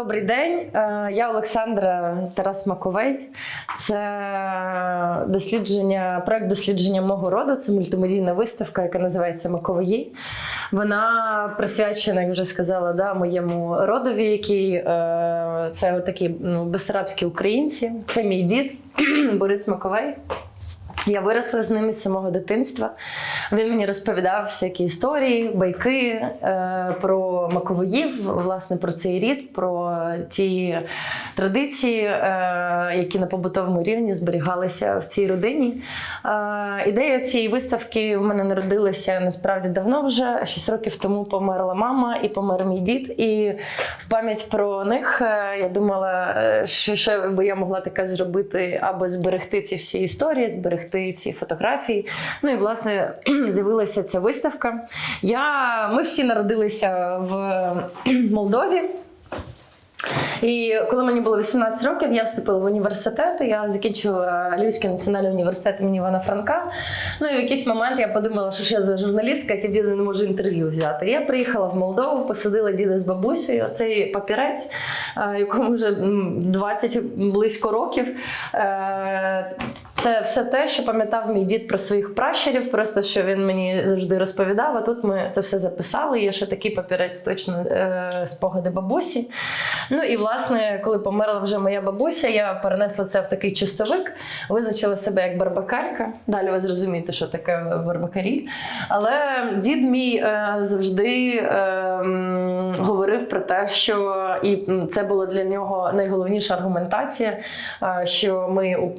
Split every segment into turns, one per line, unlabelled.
Добрий день, Е, я Олександра Тарас Маковей. Це дослідження, проект дослідження мого роду. Це мультимедійна виставка, яка називається Макової. Вона присвячена, як вже сказала, да, моєму родові, який е, це такі ну, безсарабські українці. Це мій дід Борис Маковей. Я виросла з ним з самого дитинства. Він мені розповідав всякі історії, байки е, про маковоїв, власне, про цей рід, про ті традиції, е, які на побутовому рівні зберігалися в цій родині. Е, ідея цієї виставки в мене народилася насправді давно вже. Шість років тому померла мама і помер мій дід. І в пам'ять про них е, я думала, е, що ще би я могла таке зробити, аби зберегти ці всі історії, зберегти ці фотографії. Ну і власне з'явилася ця виставка. Я, ми всі народилися в Молдові. І коли мені було 18 років, я вступила в університет. Я закінчила Львівський національний університет імені Івана Франка. Ну і в якийсь момент я подумала, що я за журналістка, як я в діда не можу інтерв'ю взяти. Я приїхала в Молдову, посадила діда з бабусею. Цей папірець, е, якому вже 20 близько років. Це все те, що пам'ятав мій дід про своїх пращурів, просто що він мені завжди розповідав. А тут ми це все записали. Є ще такий папірець, точно е, спогади бабусі. Ну і власне, коли померла вже моя бабуся, я перенесла це в такий чистовик, визначила себе як барбакарка. Далі ви зрозумієте, що таке барбакарі. Але дід мій е, завжди е, говорив про те, що і це було для нього найголовніша аргументація, що ми у-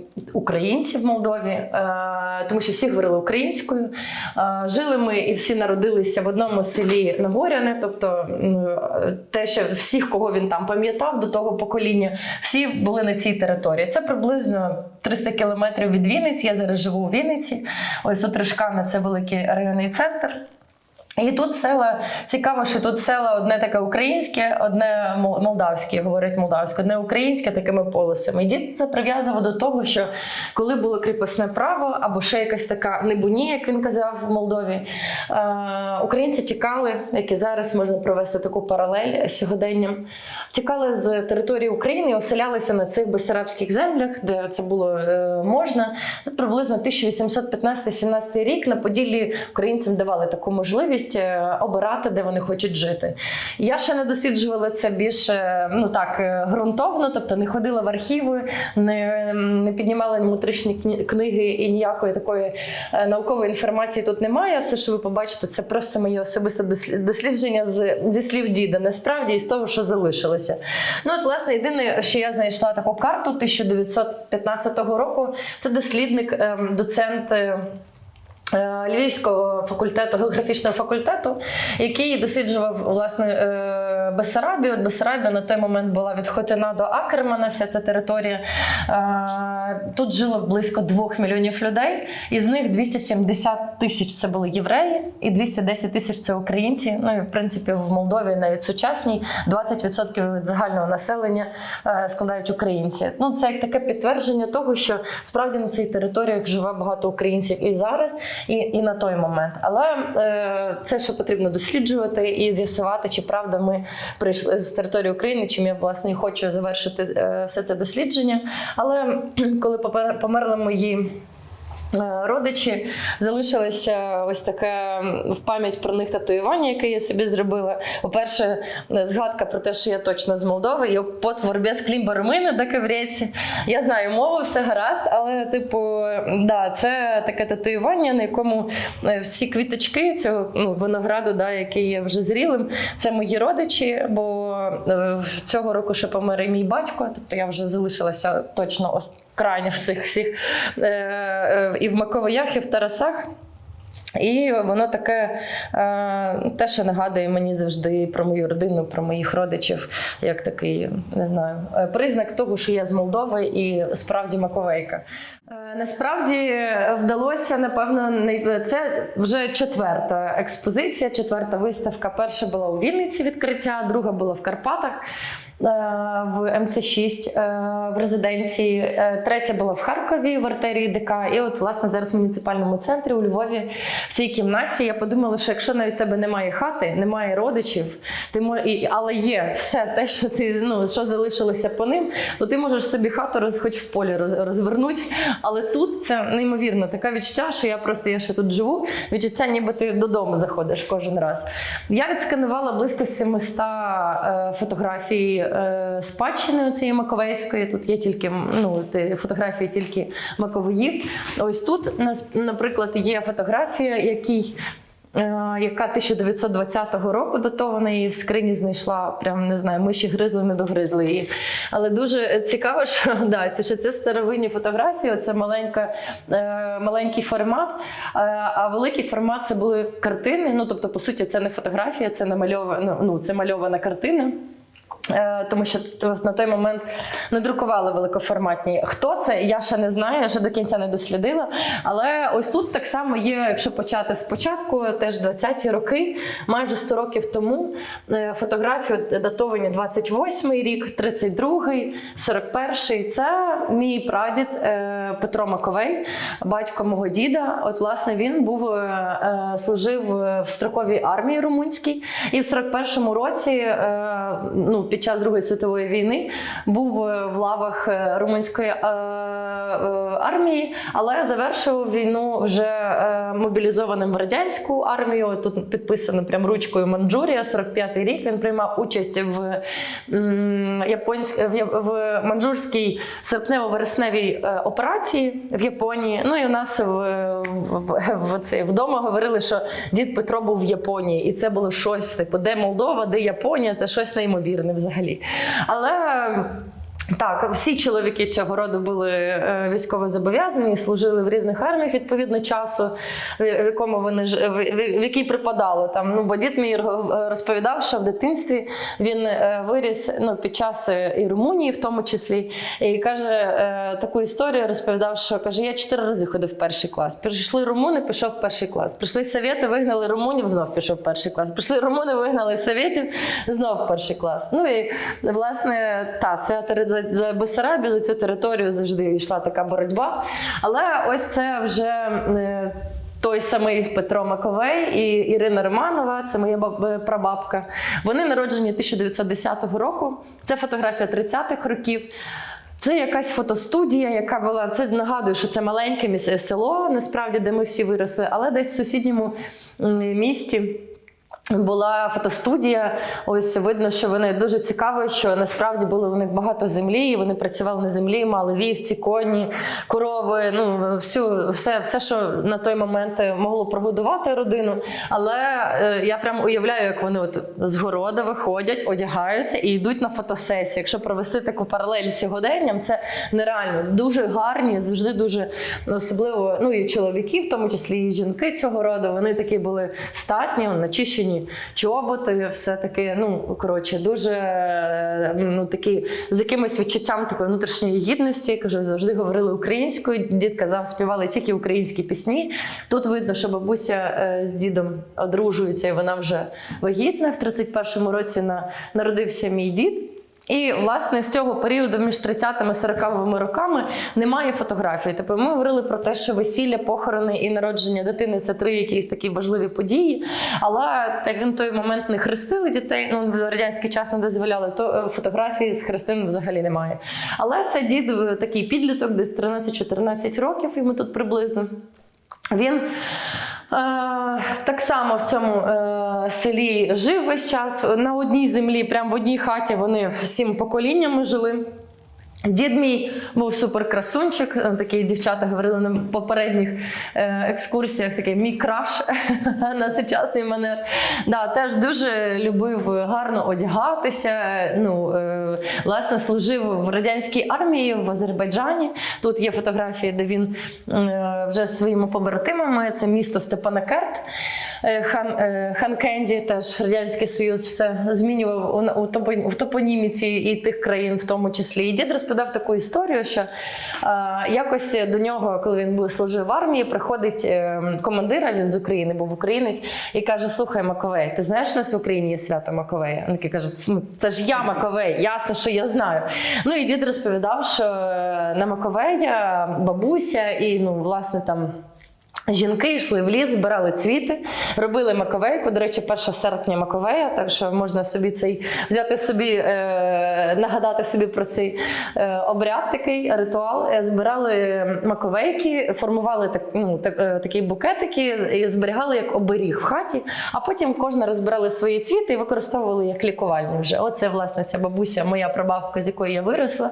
українці в Молдові, е, тому що всі говорили українською. Е, Жили ми і всі народилися в одному селі Нагоряне, тобто те, що всіх, кого він там пам'ятав до того покоління, всі були на цій території. Це приблизно 300 кілометрів від Вінниці. Я зараз живу у Вінниці. Ось Отришкана це великий районний центр. І тут села цікаво, що тут села одне таке українське, одне мол- молдавське, говорить молдавське, одне українське такими полосами. І дід це прив'язував до того, що коли було кріпосне право або ще якась така небуні, як він казав в Молдові, е, українці тікали, як і зараз можна провести таку паралель сьогоденням. Тікали з території України і оселялися на цих безсарабських землях, де це було е, можна. Це приблизно 1815-17 рік на Поділлі українцям давали таку можливість е, обирати, де вони хочуть жити. Я ще не досліджувала це більше ну так е, ґрунтовно, тобто не ходила в архіви, не, не піднімала внутрішні книги і ніякої такої е, наукової інформації тут немає. Все, що ви побачите, це просто моє особисте дослідження з, зі слів діда, насправді і з того, що залишилося. Ну от, власне, єдине, що я знайшла таку карту 1915 року. Це дослідник, ем, доцент. Е, Львівського факультету, географічного факультету, який досліджував власне е, Бессарабію. От Бессарабія на той момент була від Хотина до Акермана, вся ця територія. Е, Тут жило близько 2 мільйонів людей, із них 270 тисяч це були євреї, і 210 тисяч це українці. Ну і в принципі в Молдові навіть сучасній 20% від загального населення е, складають українці. Ну це як таке підтвердження того, що справді на цих територіях живе багато українців і зараз, і, і на той момент. Але е, це ще потрібно досліджувати і з'ясувати, чи правда ми прийшли з території України, чим я власне хочу завершити е, все це дослідження. Але коли померли мої. Е, Родичі залишилося ось таке в пам'ять про них татуювання, яке я собі зробила. По-перше, е, згадка про те, що я точно з Молдови, я без клімба румини до кевреці. Я знаю мову, все гаразд, але, типу, да, це таке татуювання, на якому е, всі квіточки цього ну, винограду, да, який є вже зрілим, це мої родичі, бо цього року ще помер і мій батько, тобто я вже залишилася точно ось крайня в цих всіх е, е, і в Маковиях, і в Тарасах. І воно таке е, те, що нагадує мені завжди про мою родину, про моїх родичів, як такий, не знаю, е, признак того, що я з Молдови і справді Маковейка. Е, насправді вдалося, напевно, не це вже четверта експозиція, четверта виставка. Перша була у Вінниці відкриття, друга була в Карпатах. Е, В МЦ6 е, в резиденції, Е, третя була в Харкові в артерії ДК. І от, власне, зараз в муніципальному центрі у Львові в цій кімнаті. Я подумала, що якщо навіть тебе немає хати, немає родичів, ти мож... але є все те, що ти ну що залишилося по ним, то ти можеш собі хату роз, хоч в полі роз, розвернути. Але тут це неймовірно таке відчуття, що я просто я ще тут живу. Відчуття, ніби ти додому заходиш кожен раз. Я відсканувала близько 700 е, фотографій е, спадщини цієї Маковейської. Тут є тільки ну, фотографії тільки Макової. Ось тут, наприклад, є фотографія, який. е, Яка 1920 року датована, її в скрині знайшла, прям не знаю, миші гризли, не догризли її. Але дуже цікаво, що да, це що це старовинні фотографії, це маленька, е, маленький формат. Е, а великий формат це були картини. Ну тобто, по суті, це не фотографія, це намальована, ну, це мальована картина. Е, Тому що на той момент не друкували великоформатні. Хто це? Я ще не знаю, я ще до кінця не дослідила. Але ось тут так само є, якщо почати спочатку, теж 20-ті роки, майже 100 років тому е, фотографії датовані 28-й рік, 32-й, 41-й. Це мій прадід е, Петро Маковей, батько мого діда. От, власне, він був служив в строковій армії румунській, і в 41-му році, ну, під час Другої світової війни, був е, в лавах е, румунської е, армії, але завершив війну вже мобілізованим в радянську армію. Тут підписано прям ручкою Манджурія, 45-й рік. Він приймав участь в, м, японськ... в, манджурській серпнево-вересневій операції в Японії. Ну і у нас в, в, в, це, вдома говорили, що дід Петро був в Японії, і це було щось типу, де Молдова, де Японія, це щось неймовірне взагалі. Але. Так, всі чоловіки цього роду були е, військово зобов'язані, служили в різних арміях відповідно часу, в якому вони ж- в, який припадало там. Ну бо дід мій розповідав, що в дитинстві він е, виріс ну під час е, і Румунії, в тому числі, і каже таку історію, розповідав, що каже: я чотири рази ходив в перший клас. Прийшли румуни, пішов в перший клас. Прийшли совєти, вигнали румунів, знов пішов в перший клас. Прийшли румуни, вигнали совєтів, знов в перший клас. Ну і власне та це тери- за, за за цю територію завжди йшла така боротьба. Але ось це вже. е, той самий Петро Маковей і Ірина Романова, це моя е, прабабка. Вони народжені 1910 року. Це фотографія 30-х років. Це якась фотостудія, яка була. Це нагадую, що це маленьке село, насправді, де ми всі виросли, але десь в сусідньому місті. Була фотостудія. Ось видно, що вони дуже цікаво, що насправді було у них багато землі, і вони працювали на землі, мали вівці, коні, корови. Ну всю все, все, що на той момент могло прогодувати родину. Але е, я прям уявляю, як вони от з города виходять, одягаються і йдуть на фотосесію. Якщо провести таку паралель з сьогоденням, це нереально дуже гарні, завжди дуже ну, особливо. Ну і чоловіки, в тому числі і жінки цього роду. Вони такі були статні, начищені чоботи, все таки, ну коротше, дуже е, ну такі з якимось відчуттям такої внутрішньої гідності. Кажу, завжди говорили українською. Дід казав, співали тільки українські пісні. Тут видно, що бабуся е, з дідом одружується, і вона вже вагітна. В 31-му році на, народився мій дід. І власне з цього періоду між 30 і 40 роками немає фотографій. Тобто ми говорили про те, що весілля, похорони і народження дитини це три якісь такі важливі події. Але як на той момент не хрестили дітей, ну в радянський час не дозволяли, то е, фотографій з хрестин взагалі немає. Але це дід е, такий підліток, десь 13-14 років, йому тут приблизно. Він так само в цьому е, селі жив весь час на одній землі, прямо в одній хаті вони всім поколіннями жили. Дід мій був суперкрасунчик, такий дівчата говорили на попередніх е, екскурсіях, такий мій краш на сучасний манер. Да, теж дуже любив гарно одягатися. Ну, е, власне, служив в радянській армії в Азербайджані. Тут є фотографії, де він е, вже зі своїми побратимами. Це місто Степанакерт. Хан, е, Хан Кенді, теж Радянський Союз все змінював у, топоніміці і тих країн, в тому числі. І дід розповідав таку історію, що е, якось до нього, коли він був служив в армії, приходить е, командир, він з України, був українець, і каже: Слухай, Маковей, ти знаєш, у нас в Україні є свято Маковея? Він такий каже, це ж я Маковей, ясно, що я знаю. Ну і дід розповідав, що е, на Маковея бабуся і ну, власне там. Жінки йшли в ліс, збирали цвіти, робили маковейку. До речі, 1 серпня маковея, так що можна собі цей взяти собі, е, нагадати собі про цей е, обряд, такий ритуал. Е, Збирали маковейки, формували так, ну, так, е, такі букетики і зберігали як оберіг в хаті, а потім кожна розбирали свої цвіти і використовували як лікувальні вже. Оце, власне, ця бабуся, моя прабабка, з якої я виросла.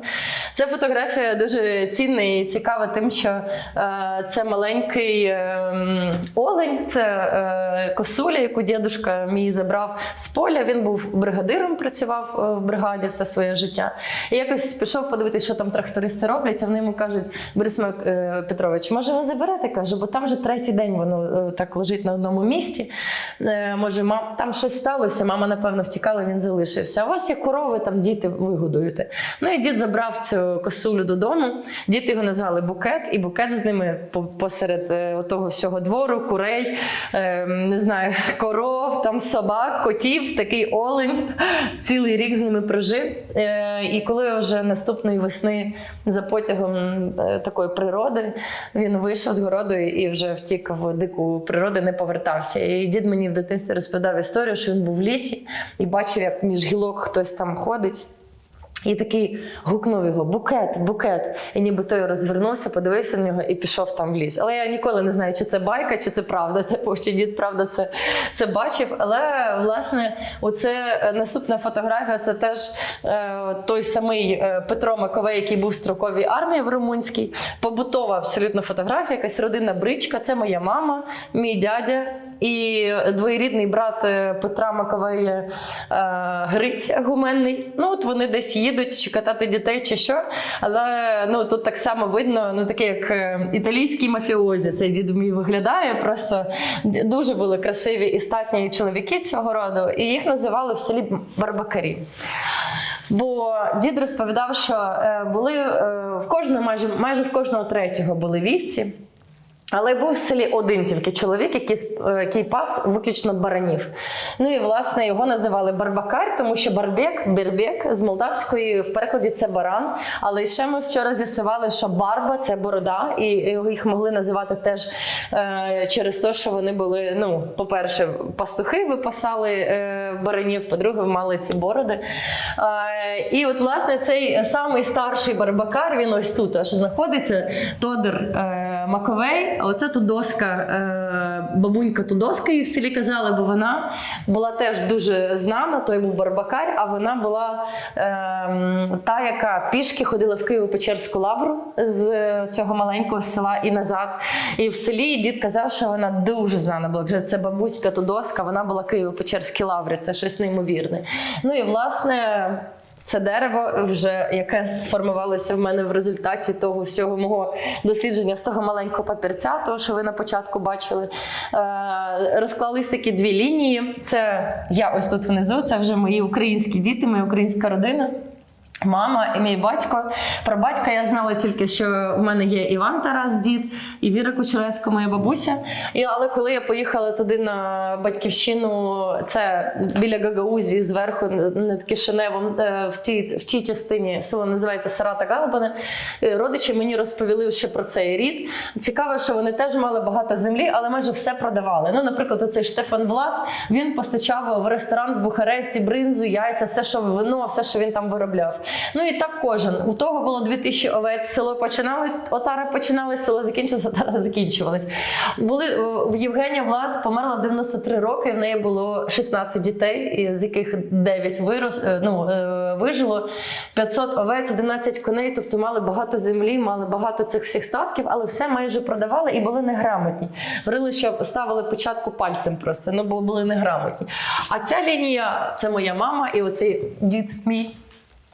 Ця фотографія дуже цінна і цікава тим, що е, це маленький е, олень, це е, косуля, яку дідушка мій забрав з поля. Він був бригадиром, працював е, в бригаді все своє життя. І якось пішов подивитися, що там трактористи роблять. А вони йому кажуть: Борис е, Петрович, може ви заберете? каже, бо там вже третій день воно е, так лежить на одному місці. Е, Може, мам, там щось сталося, мама, напевно, втікала, він залишився. А у вас є корови, там діти ви годуєте. Ну і дід забрав цю косулю додому. Діти його назвали букет, і букет з ними посеред е, того всього двору, курей, е, не знаю, коров, там собак, котів, такий олень. Цілий рік з ними прожив. Е, І коли вже наступної весни за потягом е, такої природи він вийшов з городу і вже втік в дику природу, не повертався. І дід мені в дитинстві розповідав історію, що він був в лісі і бачив, як між гілок хтось там ходить. І такий гукнув його букет, букет. І ніби той розвернувся, подивився на нього і пішов там в ліс. Але я ніколи не знаю, чи це байка, чи це правда. Типу, чи дід правда це, це бачив. Але власне, оце е, наступна фотографія це теж е, той самий е, Петро Маковей, який був в строковій армії в Румунській. Побутова абсолютно фотографія, якась родинна бричка. Це моя мама, мій дядя. І двоєрідний брат е, Петра Маковея е, Гриць Гуменний. Ну, от вони десь їдуть чи катати дітей, чи що. Але ну, тут так само видно, ну таке, як е, італійський мафіозі. Цей дід мій виглядає. Просто дуже були красиві і статні чоловіки цього роду, і їх називали в селі барбакарі. Бо дід розповідав, що е, були в кожного, майже майже в кожного третього були вівці. Але був в селі один тільки чоловік, який, е, який пас виключно баранів. Ну і власне його називали Барбакар, тому що Барбек, Бербек з молдавської в перекладі це баран. Але ще ми вчора з'ясували, що барба це борода, і їх могли називати теж е, через те, що вони були, ну, по-перше, пастухи випасали е, баранів, по-друге, мали ці бороди. Е, і от, власне, цей самий старший Барбакар, він ось тут аж знаходиться, Тодор е, Маковей. А оце Тудоска, е, бабунька Тудоска її в селі казали, бо вона була теж дуже знана, той був Барбакар, а вона була е, та, яка пішки ходила в Києво-Печерську лавру з цього маленького села і назад. І в селі дід казав, що вона дуже знана була. Це бабуська Тудоска, вона була Києво-Печерській лаврі, це щось неймовірне. Ну і власне. Це дерево, вже яке сформувалося в мене в результаті того всього мого дослідження з того маленького папірця, того, що ви на початку бачили. Е, розклались такі дві лінії. Це я ось тут внизу, це вже мої українські діти, моя українська родина. Мама і мій батько. Про батька я знала тільки, що в мене є Іван Тарас, дід, і Віра Кучеревська, моя бабуся. І, але коли я поїхала туди на батьківщину, це біля Гагаузі, зверху над Кишиневом, е, в тій, в тій частині село називається Сарата Галбане. Е, Родичі мені розповіли ще про цей рід. Цікаво, що вони теж мали багато землі, але майже все продавали. Ну, наприклад, оцей Штефан Влас він постачав в ресторан в Бухаресті бринзу, яйця, все, що вино, все, що він там виробляв. Ну і так кожен. У того було 2000 овець, село починалось, отара починалось, село закінчилось, отара закінчувалось. Були е, в Євгенія Влас померла в 93 роки. В неї було 16 дітей, з яких 9 вирос, е, ну, е, вижило, 500 овець, 11 коней. Тобто мали багато землі, мали багато цих всіх статків, але все майже продавали і були неграмотні. Говорили, що ставили початку пальцем просто, ну бо були неграмотні. А ця лінія це моя мама і оцей дід мій.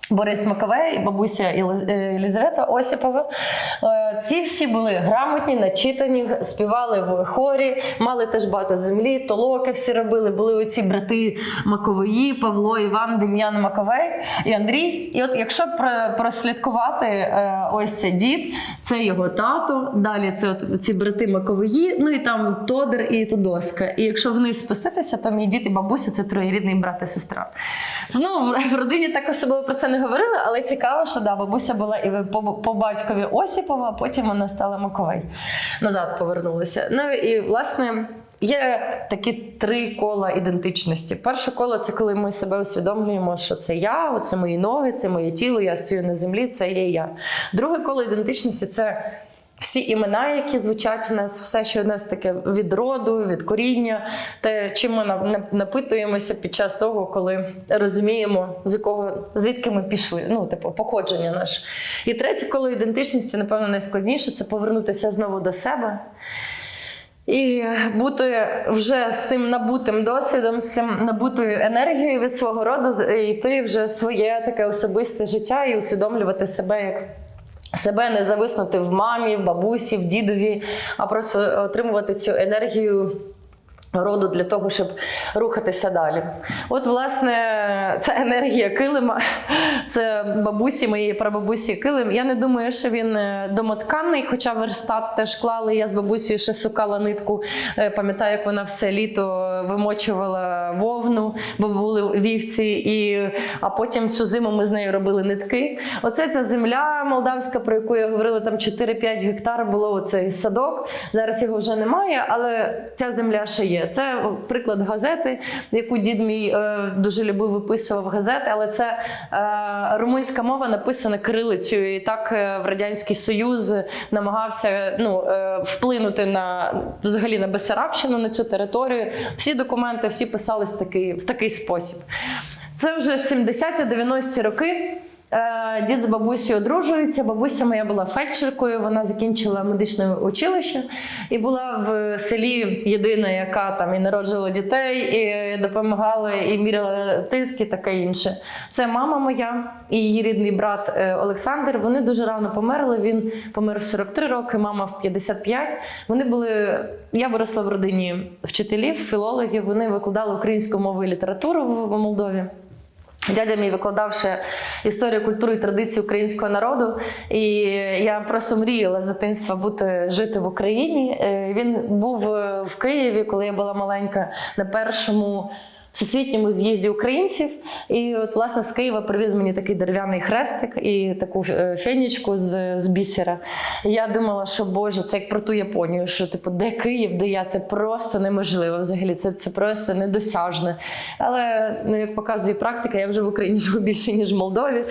Борис Маковей, бабуся е, Єлизавета Осіпова. Е, Ці всі були грамотні, начитані, співали в хорі, мали теж багато землі, толоки всі робили. Були оці брати Макової, Павло, Іван, Дем'ян Маковей і Андрій. І от якщо прослідкувати е, ось це дід, це його тато, далі це от ці брати Макової, ну і там Тодор і Тудоска. І якщо вниз спуститися, то мій дід і бабуся це троєрідний брат і сестра. Ну, в родині так особливо про це не не говорили, але цікаво, що да, бабуся була і по, по батькові Осіпова, потім вона стала Маковей. Назад повернулася. Ну і власне. Є такі три кола ідентичності. Перше коло це коли ми себе усвідомлюємо, що це я, це мої ноги, це моє тіло, я стою на землі, це є я. Друге коло ідентичності це всі імена, які звучать в нас, все, що в нас таке від роду, від коріння, те, чим ми на- на- напитуємося під час того, коли розуміємо, з якого звідки ми пішли, ну, типу, походження наше. І третє коло ідентичності, напевно, найскладніше це повернутися знову до себе. І бути вже з цим набутим досвідом, з цим набутою енергією від свого роду, йти вже своє таке особисте життя і усвідомлювати себе як. Себе не зависнути в мамі, в бабусі, в дідові, а просто отримувати цю енергію роду для того, щоб рухатися далі. От, власне, це енергія килима, це бабусі моєї прабабусі килим. Я не думаю, що він е, домотканий, хоча верстат теж клали. Я з бабусею ще сукала нитку. Е, Пам'ятаю, як вона все літо вимочувала вовну, бо були вівці, і, а потім всю зиму ми з нею робили нитки. Оце ця земля молдавська, про яку я говорила, там 4-5 гектар було оцей садок. Зараз його вже немає, але ця земля ще є. Це приклад газети, яку дід мій е, дуже любив виписував газети, але це е, румунська мова написана кирилицею. І так е, в Радянський Союз намагався ну, вплинути на взагалі на Бесарабщину, на цю територію. Всі документи всі писались такий, в такий спосіб. Це вже 70-90-ті роки. Е, Дід з бабусею одружується. Бабуся моя була фельдшеркою, вона закінчила медичне училище і була в селі єдина, яка там і народжувала дітей, і допомагала, і міряла тиск, і таке інше. Це мама моя і її рідний брат е, Олександр. Вони дуже рано померли. Він помер в 43 роки, мама в 55. Вони були. Я виросла в родині вчителів, філологів. Вони викладали українську мову і літературу в Молдові. Дядя мій викладав ще історію культури і традиції українського народу. І я просто мріяла з дитинства бути жити в Україні. Е, Він був е, в Києві, коли я була маленька, на першому. Всесвітньому з'їзді українців, і от власне з Києва привіз мені такий дерев'яний хрестик і таку е, фенічку з, з бісера. Я думала, що Боже, це як про ту Японію, що типу, де Київ, де я, це просто неможливо. Взагалі, це, це просто недосяжне. Але ну, як показує практика, я вже в Україні живу більше ніж в Молдові.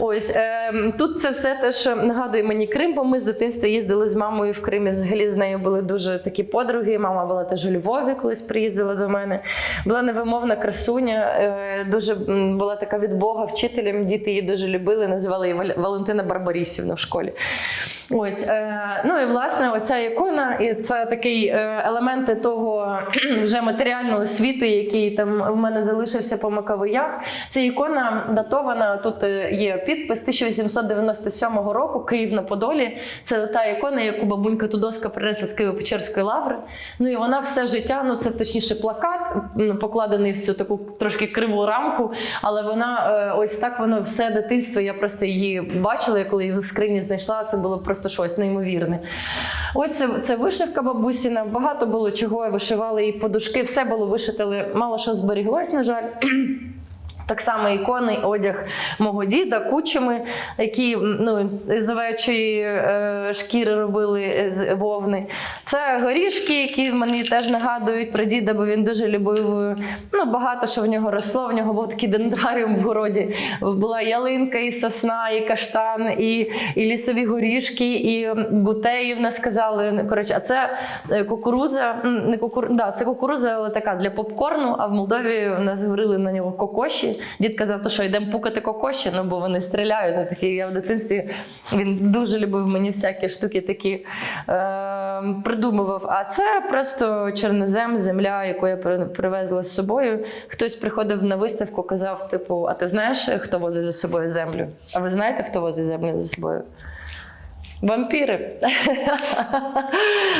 Ось е, тут це все те, що нагадує мені Крим, бо ми з дитинства їздили з мамою в Крим. і Взагалі з нею були дуже такі подруги. Мама була теж у Львові, колись приїздила до мене. Була невимовна красуня, е, дуже була така від Бога вчителем. Діти її дуже любили, називали її Валентина Барбарісівна в школі. Ось, е, ну і власне, оця ікона, і це такий е, елементи того вже матеріального світу, який там в мене залишився по Маковиях. Ця ікона датована. Тут є підпис 1897 року, Київ на Подолі. Це та ікона, яку бабунька Тудоска принесла з Києво-Печерської лаври. Ну і вона все життя, ну це точніше плакат, покладений цю таку трошки криву рамку, але вона е, ось так воно все дитинство. Я просто її бачила, я коли її в скрині знайшла. Це було просто щось неймовірне. Ось це, це вишивка бабусіна. Багато було чого вишивали і подушки. Все було вишите, але мало що зберіглось, на жаль. Так само ікони, одяг мого діда, кучами, які ну, з овечої е, шкіри робили з вовни. Це горішки, які мені теж нагадують про діда, бо він дуже любив е, ну, багато що в нього росло. В нього був такий дендраріум в городі. Була ялинка, і сосна, і каштан, і, і лісові горішки, і бутеї в нас казали. Коротше, а це е, кукурудза, не кукур... да, це кукурудза, але така для попкорну. А в Молдові у нас говорили на нього кокоші. Дід казав, то що йдемо пукати кокоші, ну бо вони стріляють. Ну, такі, я в дитинстві він дуже любив мені всякі штуки такі е, придумував. А це просто чорнозем, земля, яку я привезла з собою. Хтось приходив на виставку, казав: типу, а ти знаєш, хто возить за собою землю? А ви знаєте, хто возить землю за собою? Вампіри.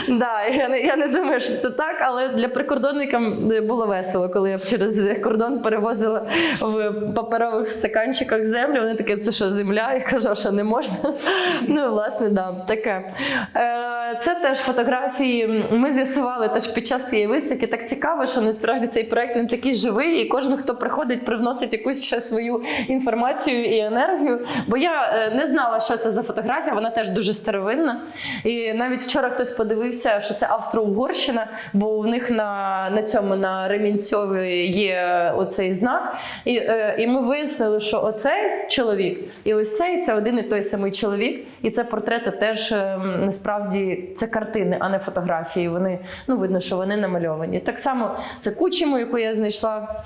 да, я, не, я не думаю, що це так, але для прикордонника було весело, коли я через кордон перевозила в паперових стаканчиках землю. Вони такі, це що, земля? Я кажу, що не можна. ну, власне, да, таке. Е, це теж фотографії. Ми з'ясували теж під час цієї виставки. Так цікаво, що насправді цей проект він такий живий, і кожен, хто приходить, привносить якусь ще свою інформацію і енергію. Бо я е, не знала, що це за фотографія, вона теж дуже старовинна. І навіть вчора хтось подивився, що це Австро-Угорщина, бо в них на, на цьому на ремінцьові є оцей знак. І, е, і ми вияснили, що оцей чоловік і ось цей це один і той самий чоловік. І це портрети теж е, насправді це картини, а не фотографії. Вони ну видно, що вони намальовані. Так само це Кучимо, яку я знайшла.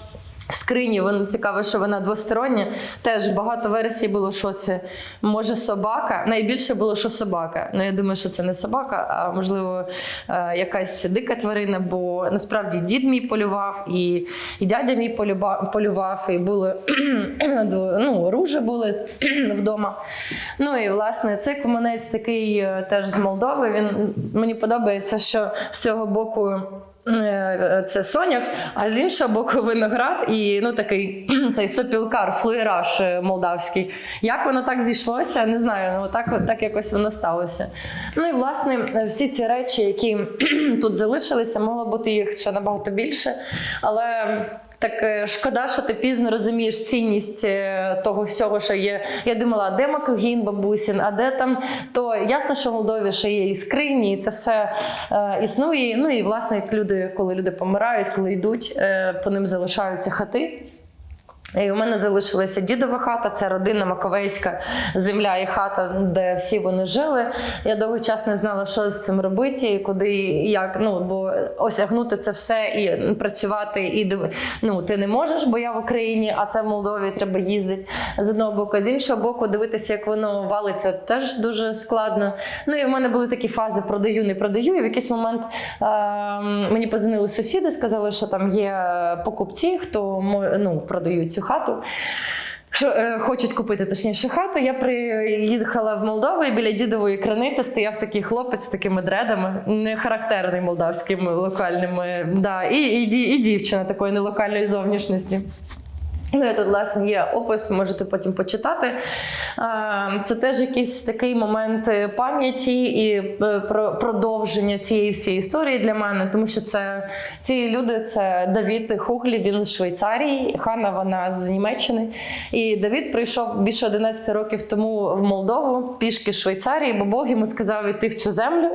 В скрині воно цікаво, що вона двостороння. Теж багато версій було, що це може собака. Найбільше було, що собака. Ну я думаю, що це не собака, а можливо е, якась дика тварина. Бо насправді дід мій полював, і, і дядя мій полював, і були ну, ружі були вдома. Ну і власне цей куманець такий е, теж з Молдови. Він мені подобається, що з цього боку. Е, Це соняк, а з іншого боку виноград і ну такий цей сопілкар, флуєраж е, молдавський. Як воно так зійшлося, не знаю. Ну так, так якось воно сталося. Ну і власне всі ці речі, які тут залишилися, могло бути їх ще набагато більше. Але так е, шкода, що ти пізно розумієш цінність е, того всього, що є. Я думала, а де Макогін бабусін, а де там то ясно, що в Молдові ще є і скрині, і це все е, існує. Ну і власне, як люди, коли люди помирають, коли йдуть, е, по ним залишаються хати. І у мене залишилася дідова хата, це родинна Маковейська земля і хата, де всі вони жили. Я довгий час не знала, що з цим робити, і куди і як. Ну бо осягнути це все і працювати, і ну, ти не можеш, бо я в Україні, а це в Молдові треба їздити з одного боку. З іншого боку, дивитися, як воно валиться, теж дуже складно. Ну і в мене були такі фази продаю, не продаю. І в якийсь момент е, мені позвонили сусіди, сказали, що там є покупці, хто ну, продають цю хату. Що е, хочуть купити точніше хату. Я приїхала в Молдову і біля дідової краниці стояв такий хлопець з такими дредами, не характерний молдавськими локальними. Да, і, і, і дівчина такої нелокальної зовнішності. Ну, тут, власне, є опис, можете потім почитати. Це теж якийсь такий момент е, пам'яті і е, про- продовження цієї всієї історії для мене, тому що це ці люди це Давід Хуглі, він з Швейцарії, Хана вона з Німеччини. І Давід прийшов більше 11 років тому в Молдову пішки Швейцарії, бо Бог йому сказав йти в цю землю,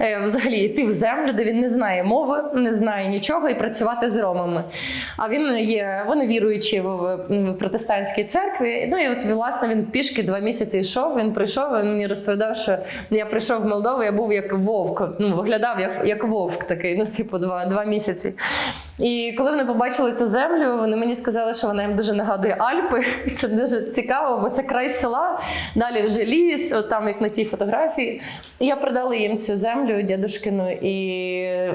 е, взагалі йти в землю, де він не знає мови, не знає нічого, і працювати з ромами. А він є, вони віруючі в, в протестантській церкві. Ну і от власне він пішки два місяці йшов. Він прийшов. Він мені розповідав, що я прийшов в Молдову, я був як вовк. Ну виглядав як, як вовк такий, ну типу два, два місяці. І коли вони побачили цю землю, вони мені сказали, що вона їм дуже нагадує Альпи. І Це дуже цікаво, бо це край села. Далі вже ліс, от там як на тій фотографії. І я продала їм цю землю дядушкину. І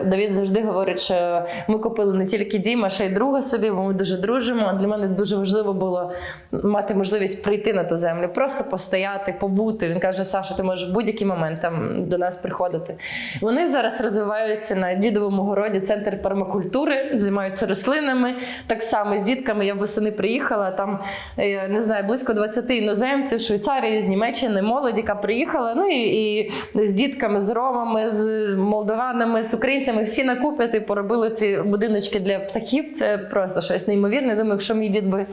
Давід завжди говорить, що ми купили не тільки дім, а ще й друга собі, бо ми дуже дружимо. Для мене дуже важливо було мати можливість прийти на ту землю, просто постояти, побути. Він каже: Саша, ти можеш в будь-який момент там до нас приходити. Вони зараз розвиваються на дідовому городі, центр пермакультури, займаються рослинами. Так само з дітками я восени приїхала. Там е, не знаю, близько 20 іноземців, Швейцарії, з Німеччини, молодь, яка приїхала. Ну і, і з дітками, з ромами, з молдованами, з українцями всі накупять і поробили ці будиночки для птахів. Це просто щось неймовірне. Думаю, якщо мій дід би.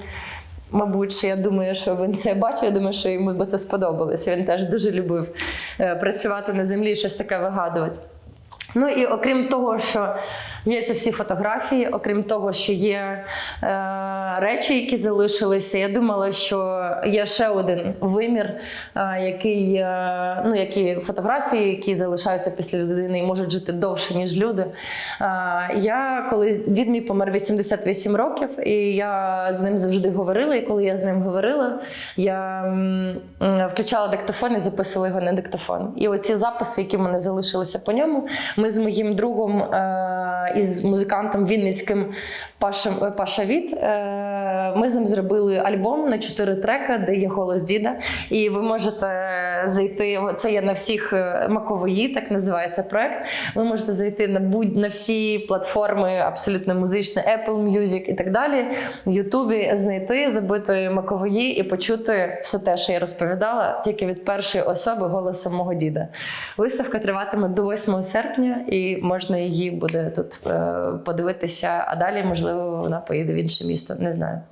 Мабуть, я думаю, що він це бачив. Я думаю, що йому би це сподобалось. Він теж дуже любив е, працювати на землі і щось таке вигадувати. Ну і окрім того, що є ці всі фотографії, окрім того, що є е, речі, які залишилися, я думала, що є ще один вимір, е, який, е, ну, які фотографії, які залишаються після людини і можуть жити довше, ніж люди. Е, я коли дід мій помер 88 років, і я з ним завжди говорила. І коли я з ним говорила, я м, м, включала диктофон і записувала його на диктофон. І оці записи, які в мене залишилися по ньому, ми з моїм другом е, із музикантом Вінницьким Пашем, Паша Віт, е, ми з ним зробили альбом на чотири трека, де є голос діда. І ви можете зайти. Це є на всіх е, Макової, так називається проект. Ви можете зайти на будь на всі платформи, абсолютно музичні, Apple Music і так далі. В Ютубі знайти, забити Макової і почути все те, що я розповідала, тільки від першої особи голосом мого діда. Виставка триватиме до 8 серпня, і можна її буде тут е, подивитися. А далі, можливо, вона поїде в інше місто. Не знаю.